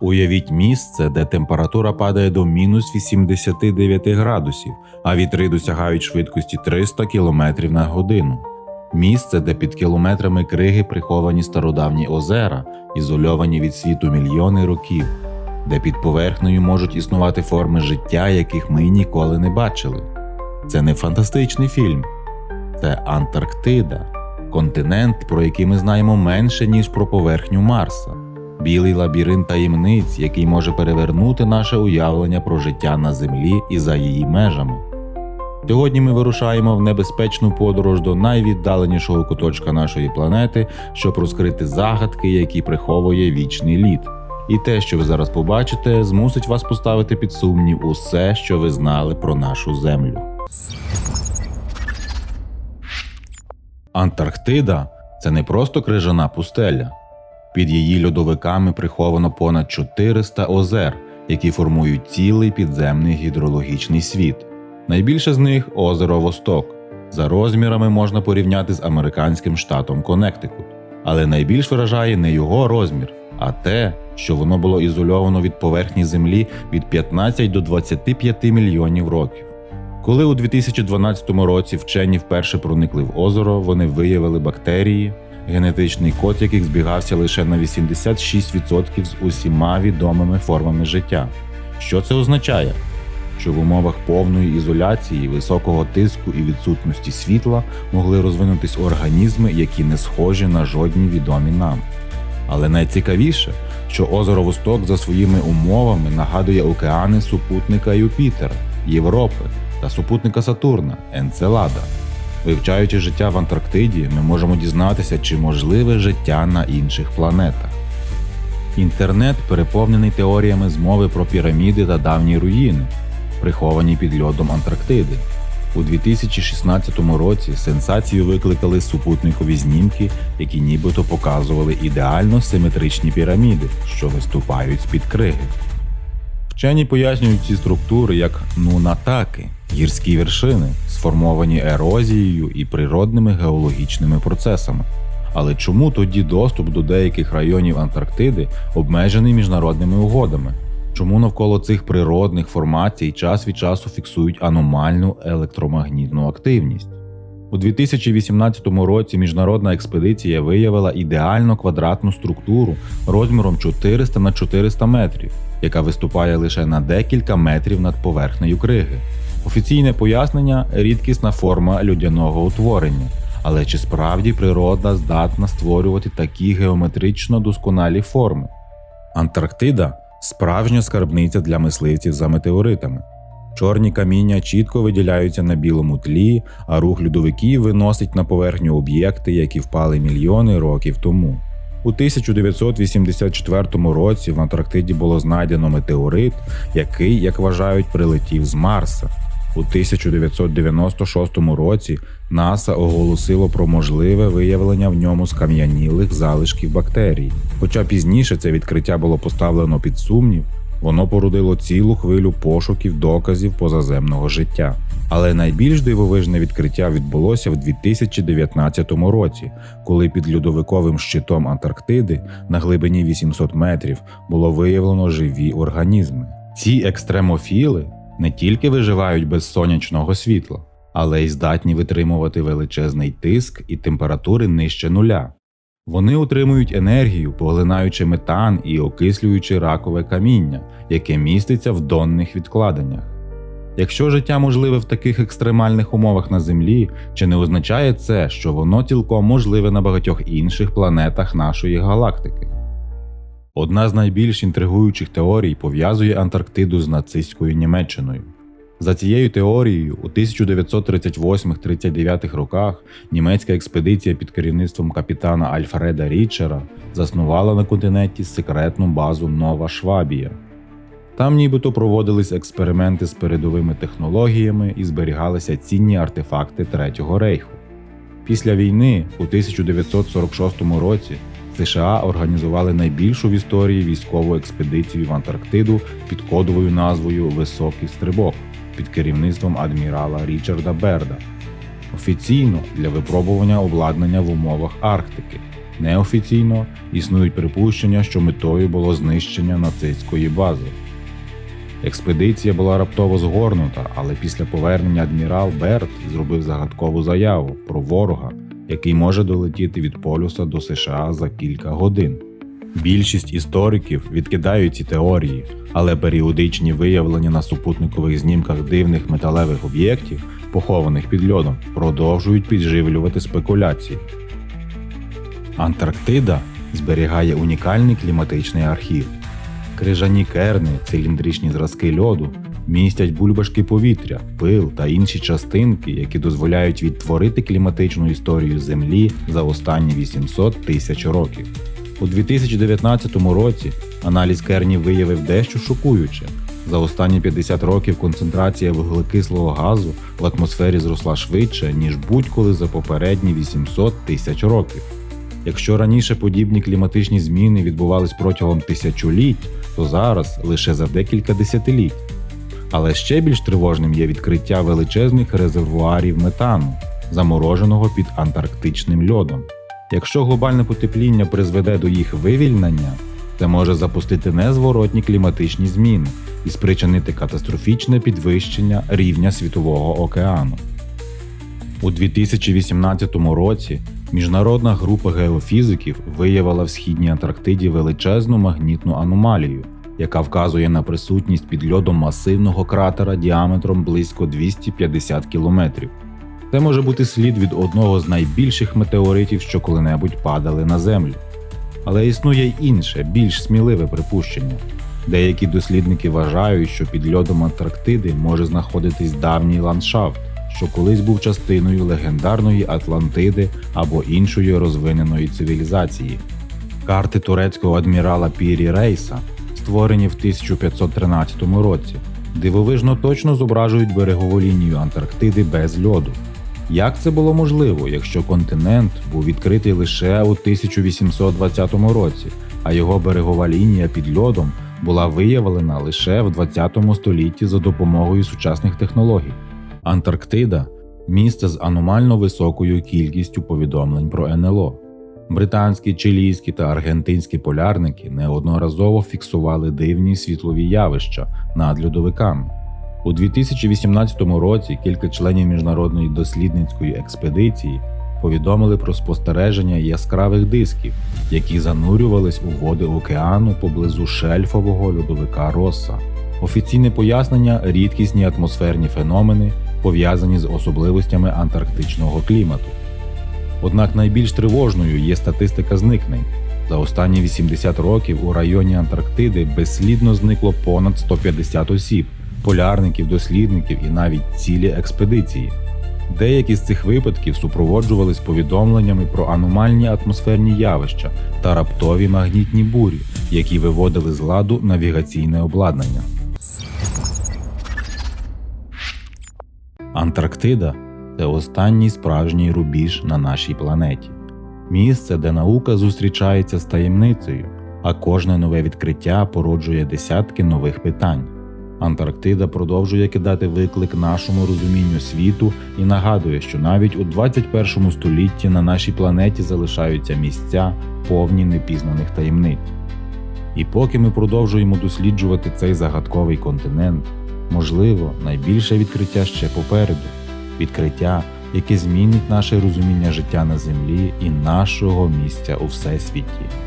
Уявіть місце, де температура падає до мінус 89 градусів, а вітри досягають швидкості 300 км на годину. Місце, де під кілометрами криги приховані стародавні озера, ізольовані від світу мільйони років, де під поверхнею можуть існувати форми життя, яких ми ніколи не бачили. Це не фантастичний фільм, це Антарктида, континент, про який ми знаємо менше, ніж про поверхню Марса, білий лабіринт таємниць, який може перевернути наше уявлення про життя на Землі і за її межами. Сьогодні ми вирушаємо в небезпечну подорож до найвіддаленішого куточка нашої планети, щоб розкрити загадки, які приховує вічний лід. І те, що ви зараз побачите, змусить вас поставити під сумнів усе, що ви знали про нашу землю. Антарктида це не просто крижана пустеля. Під її льодовиками приховано понад 400 озер, які формують цілий підземний гідрологічний світ. Найбільше з них озеро Восток. За розмірами можна порівняти з американським штатом Коннектикут. Але найбільш вражає не його розмір, а те, що воно було ізольовано від поверхні Землі від 15 до 25 мільйонів років. Коли у 2012 році вчені вперше проникли в озеро, вони виявили бактерії, генетичний код яких збігався лише на 86% з усіма відомими формами життя. Що це означає? Що в умовах повної ізоляції, високого тиску і відсутності світла могли розвинутись організми, які не схожі на жодні відомі нам. Але найцікавіше, що озеро Восток за своїми умовами нагадує океани супутника Юпітера, Європи та супутника Сатурна Енцелада. Вивчаючи життя в Антарктиді, ми можемо дізнатися, чи можливе життя на інших планетах. Інтернет переповнений теоріями змови про піраміди та давні руїни, приховані під льодом Антарктиди. У 2016 році сенсацію викликали супутникові знімки, які нібито показували ідеально симетричні піраміди, що виступають з-під криги. Вчені пояснюють ці структури як нунатаки, гірські вершини, сформовані ерозією і природними геологічними процесами. Але чому тоді доступ до деяких районів Антарктиди обмежений міжнародними угодами? Чому навколо цих природних формацій час від часу фіксують аномальну електромагнітну активність? У 2018 році міжнародна експедиція виявила ідеально квадратну структуру розміром 400 на 400 метрів, яка виступає лише на декілька метрів над поверхнею криги. Офіційне пояснення рідкісна форма людяного утворення. Але чи справді природа здатна створювати такі геометрично досконалі форми? Антарктида справжня скарбниця для мисливців за метеоритами. Чорні каміння чітко виділяються на білому тлі, а рух льодовиків виносить на поверхню об'єкти, які впали мільйони років тому. У 1984 році в Антарктиді було знайдено метеорит, який, як вважають, прилетів з Марса. У 1996 році НАСА оголосило про можливе виявлення в ньому скам'янілих залишків бактерій. Хоча пізніше це відкриття було поставлено під сумнів, воно породило цілу хвилю пошуків доказів позаземного життя. Але найбільш дивовижне відкриття відбулося в 2019 році, коли під льодовиковим щитом Антарктиди на глибині 800 метрів було виявлено живі організми. Ці екстремофіли не тільки виживають без сонячного світла, але й здатні витримувати величезний тиск і температури нижче нуля. Вони отримують енергію, поглинаючи метан і окислюючи ракове каміння, яке міститься в донних відкладеннях. Якщо життя можливе в таких екстремальних умовах на Землі, чи не означає це, що воно цілком можливе на багатьох інших планетах нашої галактики? Одна з найбільш інтригуючих теорій пов'язує Антарктиду з нацистською Німеччиною. За цією теорією, у 1938-39 роках німецька експедиція під керівництвом капітана Альфреда Річера заснувала на континенті секретну базу Нова Швабія. Там нібито проводились експерименти з передовими технологіями і зберігалися цінні артефакти Третього рейху. Після війни, у 1946 році, США організували найбільшу в історії військову експедицію в Антарктиду під кодовою назвою Високий стрибок під керівництвом адмірала Річарда Берда. Офіційно для випробування обладнання в умовах Арктики. Неофіційно існують припущення, що метою було знищення нацистської бази. Експедиція була раптово згорнута, але після повернення адмірал Берт зробив загадкову заяву про ворога, який може долетіти від полюса до США за кілька годин. Більшість істориків відкидають ці теорії, але періодичні виявлення на супутникових знімках дивних металевих об'єктів, похованих під льодом, продовжують підживлювати спекуляції. Антарктида зберігає унікальний кліматичний архів. Крижані керни, циліндричні зразки льоду містять бульбашки повітря, пил та інші частинки, які дозволяють відтворити кліматичну історію Землі за останні 800 тисяч років. У 2019 році аналіз кернів виявив дещо шокуюче. За останні 50 років концентрація вуглекислого газу в атмосфері зросла швидше, ніж будь-коли за попередні 800 тисяч років. Якщо раніше подібні кліматичні зміни відбувались протягом тисячоліть, то зараз лише за декілька десятиліть. Але ще більш тривожним є відкриття величезних резервуарів метану, замороженого під антарктичним льодом. Якщо глобальне потепління призведе до їх вивільнення, це може запустити незворотні кліматичні зміни і спричинити катастрофічне підвищення рівня світового океану. У 2018 році міжнародна група геофізиків виявила в східній Антарктиді величезну магнітну аномалію, яка вказує на присутність під льодом масивного кратера діаметром близько 250 кілометрів. Це може бути слід від одного з найбільших метеоритів, що коли-небудь падали на землю. Але існує й інше, більш сміливе припущення. Деякі дослідники вважають, що під льодом Антарктиди може знаходитись давній ландшафт, що колись був частиною легендарної Атлантиди або іншої розвиненої цивілізації. Карти турецького адмірала Пірі Рейса, створені в 1513 році, дивовижно точно зображують берегову лінію Антарктиди без льоду. Як це було можливо, якщо континент був відкритий лише у 1820 році, а його берегова лінія під льодом була виявлена лише в 20 столітті за допомогою сучасних технологій? Антарктида місце з аномально високою кількістю повідомлень про НЛО. Британські, чилійські та аргентинські полярники неодноразово фіксували дивні світлові явища над льодовиками. У 2018 році кілька членів міжнародної дослідницької експедиції повідомили про спостереження яскравих дисків, які занурювались у води океану поблизу шельфового льодовика Росса. Офіційне пояснення рідкісні атмосферні феномени, пов'язані з особливостями антарктичного клімату. Однак найбільш тривожною є статистика зникнень. За останні 80 років у районі Антарктиди безслідно зникло понад 150 осіб, полярників, дослідників і навіть цілі експедиції. Деякі з цих випадків супроводжувались повідомленнями про аномальні атмосферні явища та раптові магнітні бурі, які виводили з ладу навігаційне обладнання. Антарктида це останній справжній рубіж на нашій планеті. Місце, де наука зустрічається з таємницею, а кожне нове відкриття породжує десятки нових питань. Антарктида продовжує кидати виклик нашому розумінню світу і нагадує, що навіть у 21 столітті на нашій планеті залишаються місця, повні непізнаних таємниць. І поки ми продовжуємо досліджувати цей загадковий континент, можливо, найбільше відкриття ще попереду відкриття, яке змінить наше розуміння життя на землі і нашого місця у всесвіті.